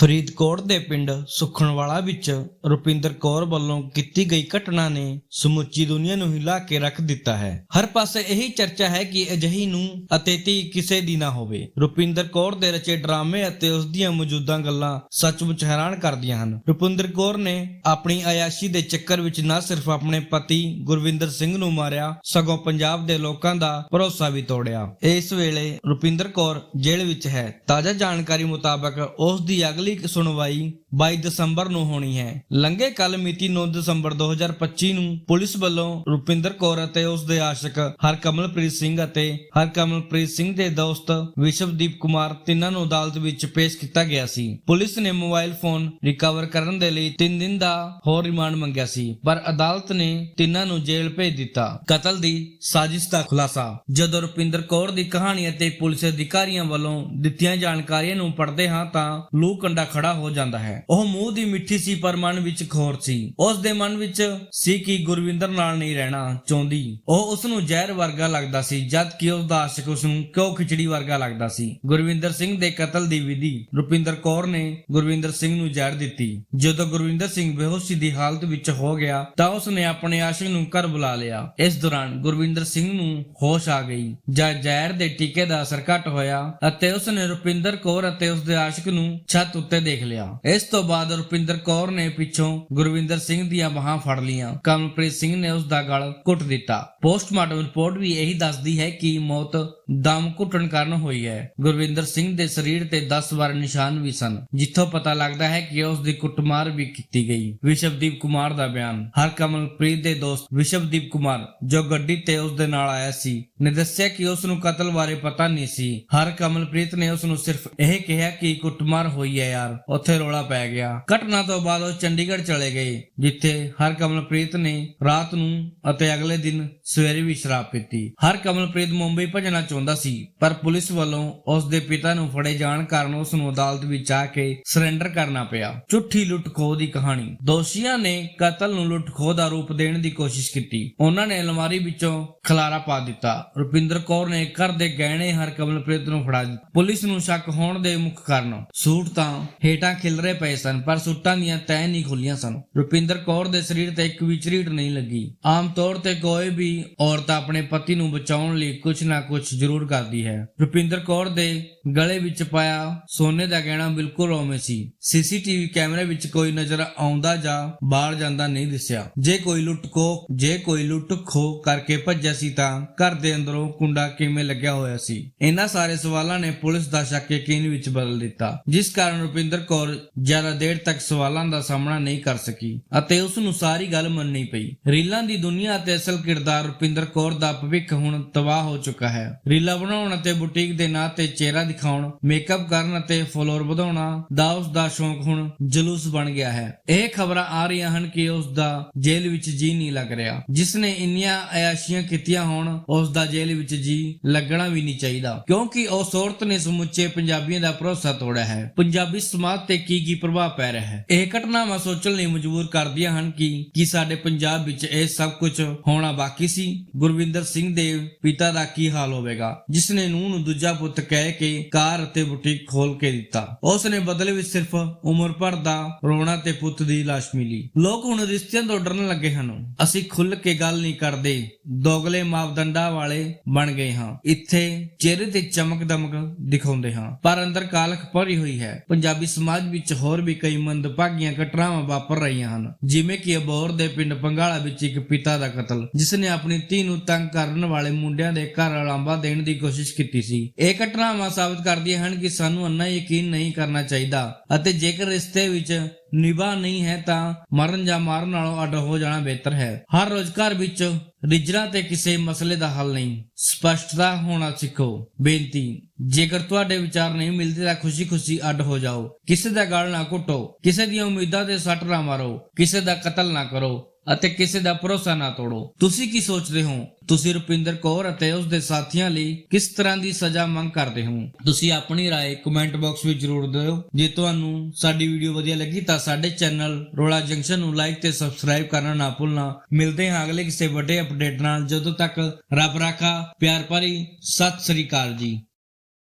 ਫਰੀਦਕੋਟ ਦੇ ਪਿੰਡ ਸੁਖਣਵਾਲਾ ਵਿੱਚ ਰੁਪਿੰਦਰ ਕੌਰ ਵੱਲੋਂ ਕੀਤੀ ਗਈ ਘਟਨਾ ਨੇ ਸਮੁੱਚੀ ਦੁਨੀਆ ਨੂੰ ਹਿਲਾ ਕੇ ਰੱਖ ਦਿੱਤਾ ਹੈ। ਹਰ ਪਾਸੇ ਇਹੀ ਚਰਚਾ ਹੈ ਕਿ ਅਜਿਹੀ ਨੂੰ ਅਤੇ ਧੀ ਕਿਸੇ ਦੀ ਨਾ ਹੋਵੇ। ਰੁਪਿੰਦਰ ਕੌਰ ਦੇ ਰਚੇ ਡਰਾਮੇ ਅਤੇ ਉਸ ਦੀਆਂ ਮੌਜੂਦਾ ਗੱਲਾਂ ਸੱਚਮੁੱਚ ਹੈਰਾਨ ਕਰਦੀਆਂ ਹਨ। ਰੁਪਿੰਦਰ ਕੌਰ ਨੇ ਆਪਣੀ ਆਯਾਸ਼ੀ ਦੇ ਚੱਕਰ ਵਿੱਚ ਨਾ ਸਿਰਫ ਆਪਣੇ ਪਤੀ ਗੁਰਵਿੰਦਰ ਸਿੰਘ ਨੂੰ ਮਾਰਿਆ, ਸਗੋਂ ਪੰਜਾਬ ਦੇ ਲੋਕਾਂ ਦਾ ਭਰੋਸਾ ਵੀ ਤੋੜਿਆ। ਇਸ ਵੇਲੇ ਰੁਪਿੰਦਰ ਕੌਰ ਜੇਲ੍ਹ ਵਿੱਚ ਹੈ। ਤਾਜ਼ਾ ਜਾਣਕਾਰੀ ਮੁਤਾਬਕ ਉਸ ਦੀ ਅਗਲੀ ਸੁਣਵਾਈ 22 ਦਸੰਬਰ ਨੂੰ ਹੋਣੀ ਹੈ। ਲੰਘੇ ਕੱਲ ਮਿਤੀ 9 ਦਸੰਬਰ 2025 ਨੂੰ ਪੁਲਿਸ ਵੱਲੋਂ ਰੁਪਿੰਦਰ ਕੌਰ ਅਤੇ ਉਸ ਦੇ ਆਸ਼ਿਕ ਹਰਕਮਲਪ੍ਰੀਤ ਸਿੰਘ ਅਤੇ ਹਰਕਮਲਪ੍ਰੀਤ ਸਿੰਘ ਦੇ ਦੋਸਤ ਵਿਸ਼ਵਦੀਪ ਕੁਮਾਰ ਤਿੰਨਾਂ ਨੂੰ ਅਦਾਲਤ ਵਿੱਚ ਪੇਸ਼ ਕੀਤਾ ਗਿਆ ਸੀ। ਪੁਲਿਸ ਨੇ ਮੋਬਾਈਲ ਫੋਨ ਰਿਕਵਰ ਕਰਨ ਦੇ ਲਈ 3 ਦਿਨ ਦਾ ਹੋਰ ਰਿਮਾਂਡ ਮੰਗਿਆ ਸੀ, ਪਰ ਅਦਾਲਤ ਨੇ ਤਿੰਨਾਂ ਨੂੰ ਜੇਲ੍ਹ ਭੇਜ ਦਿੱਤਾ। ਕਤਲ ਦੀ ਸਾਜ਼ਿਸ਼ ਦਾ ਖੁਲਾਸਾ। ਜਦੋਂ ਰੁਪਿੰਦਰ ਕੌਰ ਦੀ ਕਹਾਣੀ ਅਤੇ ਪੁਲਿਸ ਅਧਿਕਾਰੀਆਂ ਵੱਲੋਂ ਦਿੱਤੀਆਂ ਜਾਣਕਾਰੀਆਂ ਨੂੰ ਪੜ੍ਹਦੇ ਹਾਂ ਤਾਂ ਲੂ ਕੰਡਾ ਖੜਾ ਹੋ ਜਾਂਦਾ ਹੈ। ਉਹ ਮੂੰਹ ਦੀ ਮਿੱਠੀ ਸੀ ਪਰ ਮਨ ਵਿੱਚ ਖੋਰ ਸੀ। ਉਸ ਦੇ ਮਨ ਵਿੱਚ ਸੀ ਕਿ ਗੁਰਵਿੰਦਰ ਨਾਲ ਨਹੀਂ ਰਹਿਣਾ ਚਾਹੁੰਦੀ। ਉਹ ਉਸ ਨੂੰ ਜ਼ਹਿਰ ਵਰਗਾ ਲੱਗਦਾ ਸੀ, ਜਦ ਕਿ ਉਸ ਦਾ ਆਸ਼ਿਕ ਉਸ ਨੂੰ ਕਿਉਂ ਖਿਚੜੀ ਵਰਗਾ ਲੱਗਦਾ ਸੀ। ਗੁਰਵਿੰਦਰ ਸਿੰਘ ਦੇ ਕਤਲ ਦੀ ਵਿਧੀ, ਰੁਪਿੰਦਰ ਕੌਰ ਨੇ ਗੁਰਵਿੰਦਰ ਸਿੰਘ ਨੂੰ ਜ਼ਹਿਰ ਦਿੱਤੀ। ਜਦੋਂ ਗੁਰਵਿੰਦਰ ਸਿੰਘ ਬੇਹੋਸ਼ੀ ਦੀ ਹਾਲਤ ਵਿੱਚ ਹੋ ਗਿਆ, ਤਾਂ ਉਸ ਨੇ ਆਪਣੇ ਆਸ਼ਿਕ ਨੂੰ ਘਰ ਬੁਲਾ ਲਿਆ। ਇਸ ਦੌਰਾਨ ਗੁਰਵਿੰਦਰ ਸਿੰਘ ਨੂੰ ਹੋਸ਼ ਆ ਗਈ। ਜਦ ਜ਼ਹਿਰ ਦੇ ਟੀਕੇ ਦਾ ਅਸਰ ਘਟ ਹੋਇਆ ਅਤੇ ਉਸ ਨੇ ਰੁਪਿੰਦਰ ਕੌਰ ਅਤੇ ਉਸ ਦੇ ਆਸ਼ਿਕ ਨੂੰ ਛੱਤ ਉੱਤੇ ਦੇਖ ਲਿਆ। ਇਸ ਤੋਂ ਬਾਅਦ ਰੁਪਿੰਦਰ ਕੌਰ ਨੇ ਪਿੱਛੋਂ ਗੁਰਵਿੰਦਰ ਸਿੰਘ ਦੀਆਂ ਬਾਹਾਂ ਫੜ ਲੀਆਂ ਕਮਲਪ੍ਰੀਤ ਸਿੰਘ ਨੇ ਉਸ ਦਾ ਗਲ ਘੁੱਟ ਦਿੱਤਾ। ਪੋਸਟਮਾਰਟਮ ਰਿਪੋਰਟ ਵੀ ਇਹੀ ਦੱਸਦੀ ਹੈ ਕਿ ਮੌਤ ਦਮ ਘੁੱਟਣ ਕਾਰਨ ਹੋਈ ਹੈ। ਗੁਰਵਿੰਦਰ ਸਿੰਘ ਦੇ ਸਰੀਰ ਤੇ 10 ਵਾਰ ਨਿਸ਼ਾਨ ਵੀ ਸਨ, ਜਿੱਥੋਂ ਪਤਾ ਲੱਗਦਾ ਹੈ ਕਿ ਉਸ ਦੀ ਕੁੱਟਮਾਰ ਵੀ ਕੀਤੀ ਗਈ। ਵਿਸ਼ਵਦੀਪ ਕੁਮਾਰ ਦਾ ਬਿਆਨ ਹਰਕਮਲਪ੍ਰੀਤ ਦੇ ਦੋਸਤ ਵਿਸ਼ਵਦੀਪ ਕੁਮਾਰ, ਜੋ ਗੱਡੀ ਤੇ ਉਸ ਦੇ ਨਾਲ ਆਇਆ ਸੀ, ਨੇ ਦੱਸਿਆ ਕਿ ਉਸ ਨੂੰ ਕਤਲ ਬਾਰੇ ਪਤਾ ਨਹੀਂ ਸੀ। ਹਰਕਮਲਪ੍ਰੀਤ ਨੇ ਉਸ ਨੂੰ ਸਿਰਫ ਇਹ ਕਿਹਾ ਕਿ ਕੁੱਟਮਾਰ ਹੋਈ ਹੈ ਯਾਰ, ਉੱਥੇ ਰੋਲਾ ਪੈ ਗਿਆ। ਘਟਨਾ ਤੋਂ ਬਾਅਦ ਉਹ ਚੰਡੀਗੜ੍ਹ ਚਲੇ ਗਏ, ਜਿੱਥੇ ਹਰ ਕਮਲਪ੍ਰੀਤ ਨੇ ਰਾਤ ਨੂੰ ਅਤੇ ਅਗਲੇ ਦਿਨ ਸਵੇਰੇ ਵੀ ਸ਼ਰਾਬ ਪੀਤੀ। ਹਰ ਕਮਲਪ੍ਰੀਤ ਮੁੰਬਈ ਭੱਜਣਾ ਚਾਹੁੰਦਾ ਸੀ, ਪਰ ਪੁਲਿਸ ਵੱਲੋਂ ਉਸ ਦੇ ਪਿਤਾ ਨੂੰ ਫੜੇ ਜਾਣ ਕਾਰਨ ਉਸ ਨੂੰ ਅਦਾਲਤ ਵਿੱਚ ਆ ਕੇ ਸਰੈਂਡਰ ਕਰਨਾ ਪਿਆ। ਝੁੱਠੀ ਲੁੱਟ-ਖੋਹ ਦੀ ਕਹਾਣੀ। ਦੋਸ਼ੀਆਂ ਨੇ ਕਤਲ ਨੂੰ ਲੁੱਟ-ਖੋਹ ਦਾ ਰੂਪ ਦੇਣ ਦੀ ਕੋਸ਼ਿਸ਼ ਕੀਤੀ। ਉਹਨਾਂ ਨੇ ਅਲਮਾਰੀ ਵਿੱਚੋਂ ਖਲਾਰਾ ਪਾ ਦਿੱਤਾ। ਰੁਪਿੰਦਰ ਕੌਰ ਨੇ ਘਰ ਦੇ ਗਹਿਣੇ ਹਰਕਮਲਪ੍ਰੀਤ ਨੂੰ ਫੜਾ ਦਿੱਤੇ। ਪੁਲਿਸ ਨੂੰ ਸ਼ੱਕ ਹੋਣ ਦੇ ਮੁੱਖ ਕਾਰਨ ਸੂਟ ਤਾਂ ਹੇਠਾਂ ਖਿਲਰੇ ਪਏ ਸਨ, ਪਰ ਸੂਟਾਂ ਦੀਆਂ ਤੈਅ ਨਹੀਂ ਖੁੱਲੀਆਂ ਸਨ। ਰੁਪਿੰਦਰ ਕੌਰ ਦੇ ਸਰੀਰ ਤੇ ਇੱਕ ਵੀ ਝਰੀਟ ਨਹੀਂ ਲੱਗੀ। ਆਮ ਤੌਰ ਤੇ ਕੋਈ ਵੀ ਔਰਤ ਆਪਣੇ ਪਤੀ ਨੂੰ ਬਚਾਉਣ ਲਈ ਕੁਝ ਨਾ ਕੁਝ ਜ਼ਰੂਰ ਕਰਦੀ ਹੈ। ਰੁਪਿੰਦਰ ਕੌਰ ਦੇ ਗਲੇ ਵਿੱਚ ਪਾਇਆ ਸੋਨੇ ਦਾ ਗਹਿਣਾ ਬਿਲਕੁਲ ਉਵੇਂ ਸੀ। ਸੀਸੀਟੀਵੀ ਕੈਮਰੇ ਵਿੱਚ ਕੋਈ ਨਜ਼ਰ ਆਉਂਦਾ ਜਾਂ ਬਾਹਰ ਜਾਂਦਾ ਨਹੀਂ ਦਿਸਿਆ। ਜੇ ਕੋਈ ਲੁੱਟ ਖੋ, ਜੇ ਕੋਈ ਲੁੱਟ ਖੋ ਕਰਕੇ ਭੱਜਿਆ ਸੀ ਤਾਂ ਘਰ ਦੇ ਅੰਦਰੋਂ ਕੁੰਡਾ ਕਿਵੇਂ ਲੱਗਿਆ ਹੋਇਆ ਸੀ? ਇਹਨਾਂ ਸਾਰੇ ਸਵਾਲਾਂ ਨੇ ਪੁਲਿਸ ਦਾ ਸ਼ੱਕ ਯਕੀਨ ਵਿੱਚ ਬਦਲ ਦਿੱਤਾ, ਜਿਸ ਕਾਰਨ ਰੁਪਿੰਦਰ ਕੌਰ ਜ਼ਿਆਦਾ ਦੇਰ ਤੱਕ ਸਵਾਲਾਂ ਦਾ ਸਾਹਮਣਾ ਨਹੀਂ ਕਰ ਸਕੀ ਅਤੇ ਉਸ ਨੂੰ ਸਾਰੀ ਗੱਲ ਮੰਨਣੀ ਪਈ। ਰੀਲਾਂ ਦੀ ਦੁਨੀਆ ਅਤੇ ਅਸਲ ਕਿਰਦਾਰ ਰੁਪਿੰਦਰ ਕੌਰ ਦਾ ਭਵਿੱਖ ਹੁਣ ਤਬਾਹ ਹੋ ਚੁੱਕਾ ਹੈ। ਰੀਲਾ ਬਣਾਉਣ ਅਤੇ ਬੁਟੀਕ ਦੇ ਨਾਂ ਤੇ ਚਿਹਰਾ ਦਿਖਾਉਣ ਮੇਕਅਪ ਕਰਨ ਅਤੇ ਫਲੋਰ ਵਧਾਉਣਾ ਦਾ ਉਸ ਦਾ ਸ਼ੌਂਕ ਹੁਣ ਜਲੂਸ ਬਣ ਗਿਆ ਹੈ। ਇਹ ਖਬਰਾਂ ਆ ਰਹੀਆਂ ਹਨ ਕਿ ਉਸ ਦਾ ਜੇਲ੍ਹ ਵਿੱਚ ਜੀ ਨਹੀਂ ਲੱਗ ਰਿਹਾ। ਜਿਸ ਨੇ ਇੰਨੀਆਂ ਅਯਾਸ਼ੀਆਂ ਕੀਤੀਆਂ ਹੋਣ, ਉਸ ਦਾ ਜੇਲ੍ਹ ਵਿੱਚ ਜੀ ਲੱਗਣਾ ਵੀ ਨਹੀਂ ਚਾਹੀਦਾ। ਕਿਉਂਕਿ ਉਸ ਔਰਤ ਨੇ ਸਮੁੱਚੇ ਪੰਜਾਬੀਆਂ ਦਾ ਭਰੋਸਾ ਤੋੜਿਆ ਹੈ। ਪੰਜਾਬੀ ਸਮਾਜ ਤੇ ਕੀ ਕੀ ਪ੍ਰਭਾਵ ਪੈ ਰਿਹਾ ਹੈ? ਇਹ ਘਟਨਾਵਾਂ ਸੋਚਣ ਲਈ ਮਜਬੂਰ ਕਰਦੀਆਂ ਹਨ ਕਿ, ਕੀ ਸਾਡੇ ਪੰਜਾਬ ਵਿੱਚ ਇਹ ਸਭ ਕੁਝ ਹੋਣਾ ਬਾਕੀ ਸੀ। ਗੁਰਵਿੰਦਰ ਸਿੰਘ ਦੇ ਪਿਤਾ ਦਾ ਕੀ ਹਾਲ ਹੋਵੇਗਾ? ਜਿਸ ਨੇ ਨੂੰਹ ਨੂੰ ਦੂਜਾ ਪੁੱਤ ਕਹਿ ਕੇ ਕਾਰ ਅਤੇ ਬੁਟੀਕ ਖੋਲ ਕੇ ਦਿੱਤਾ। ਉਸ ਨੇ ਬਦਲੇ ਵਿੱਚ ਸਿਰਫ ਉਮਰ ਭਰ ਦਾ ਰੋਣਾ ਤੇ ਪੁੱਤ ਦੀ ਲਾਸ਼ ਮਿਲੀ। ਲੋਕ ਹੁਣ ਰਿਸ਼ਤਿਆਂ ਤੋਂ ਡਰਨ ਲੱਗੇ ਹਨ। ਅਸੀਂ ਖੁੱਲ ਕੇ ਗੱਲ ਨਹੀਂ ਕਰਦੇ। ਦੋਗਲੇ ਮਾਪਦੰਡਾਂ ਵਾਲੇ ਬਣ ਗਏ ਹਾਂ। ਇੱਥੇ ਚਿਹਰੇ ਤੇ ਚਮਕ ਦਮਕ ਦਿਖਾਉਂਦੇ ਹਾਂ। ਪਰ ਅੰਦਰ ਕਾਲਖ ਭਰੀ ਹੋਈ ਹੈ। ਪੰਜਾਬੀ ਸਮਾਜ ਵਿੱਚ ਹੋਰ ਵੀ ਕਈ ਮੰਦਭਾਗੀਆਂ ਘਟਨਾਵਾਂ ਵਾਪਰ ਰਹੀਆਂ ਹਨ। ਜਿਵੇਂ ਕਿ ਅਬੋਰ ਦੇ ਪਿੰਡ ਪੰਗਾਲਾ ਵਿੱਚ ਇੱਕ ਪਿਤਾ ਦਾ ਕਤਲ ਜਿਸ ਨੇ ਆਪਣੀ ਧੀ ਨੂੰ ਤੰਗ ਕਰਨ ਵਾਲੇ ਮੁੰਡਿਆਂ ਦੇ ਘਰ ਅਲਾਂਬਾ ਦੇ ਦੇਣ ਦੀ ਕੋਸ਼ਿਸ਼ ਕੀਤੀ ਸੀ। ਇਹ ਘਟਨਾਵਾਂ ਸਾਬਤ ਕਰਦੀਆਂ ਹਨ ਕਿ ਸਾਨੂੰ ਅੰਨਾ ਯਕੀਨ ਨਹੀਂ ਕਰਨਾ ਚਾਹੀਦਾ ਅਤੇ ਜੇਕਰ ਰਿਸ਼ਤੇ ਵਿੱਚ ਨਿਭਾ ਨਹੀਂ ਹੈ ਤਾਂ ਮਰਨ ਜਾਂ ਮਾਰਨ ਨਾਲੋਂ ਅੱਡ ਹੋ ਜਾਣਾ ਬਿਹਤਰ ਹੈ। ਹਰ ਰੋਜ਼ ਵਿੱਚ ਰਿਜਰਾ ਤੇ ਕਿਸੇ ਮਸਲੇ ਦਾ ਹੱਲ ਨਹੀਂ। ਸਪਸ਼ਟਤਾ ਹੋਣਾ ਸਿੱਖੋ। ਬੇਨਤੀ, ਜੇਕਰ ਤੁਹਾਡੇ ਵਿਚਾਰ ਨਹੀਂ ਮਿਲਦੇ ਤਾਂ ਖੁਸ਼ੀ-ਖੁਸ਼ੀ ਅੱਡ ਹੋ ਜਾਓ। ਕਿਸੇ ਦਾ ਗਲ ਨਾ ਘੁੱਟੋ। ਕਿਸੇ ਦੀਆਂ ਉਮੀਦਾਂ ਤੇ ਸੱਟ ਨਾ ਮਾਰੋ। ਕਿਸੇ ਦਾ ਕਤਲ ਨਾ ਕਰੋ। ਅਤੇ ਕਿਸੇ ਦਾ ਭਰੋਸਾ ਨਾ ਤੋੜੋ ਤੁਸੀਂ ਕੀ ਸੋਚਦੇ ਹੋ ਤੁਸੀਂ ਰੁਪਿੰਦਰ ਕੌਰ ਅਤੇ ਉਸ ਦੇ ਸਾਥੀਆਂ ਲਈ ਕਿਸ ਤਰ੍ਹਾਂ ਦੀ ਸਜ਼ਾ ਮੰਗ ਕਰਦੇ ਹੋ ਤੁਸੀਂ ਆਪਣੀ رائے ਕਮੈਂਟ ਬਾਕਸ ਵਿੱਚ ਜ਼ਰੂਰ ਦਿਓ ਜੇ ਤੁਹਾਨੂੰ ਸਾਡੀ ਵੀਡੀਓ ਵਧੀਆ ਲੱਗੀ ਤਾਂ ਸਾਡੇ ਚੈਨਲ ਰੋਲਾ ਜੰਕਸ਼ਨ ਨੂੰ ਲਾਈਕ ਤੇ ਸਬਸਕ੍ਰਾਈਬ ਕਰਨਾ ਨਾ ਭੁੱਲਣਾ ਮਿਲਦੇ ਹਾਂ ਅਗਲੇ ਕਿਸੇ ਵੱਡੇ ਅਪਡੇਟ ਨਾਲ ਜਦੋਂ ਤੱਕ ਰੱਬ ਰਾਖਾ ਪਿਆਰ ਭਰੀ ਸਤਿ ਸ੍ਰੀ ਅਕਾਲ ਜੀ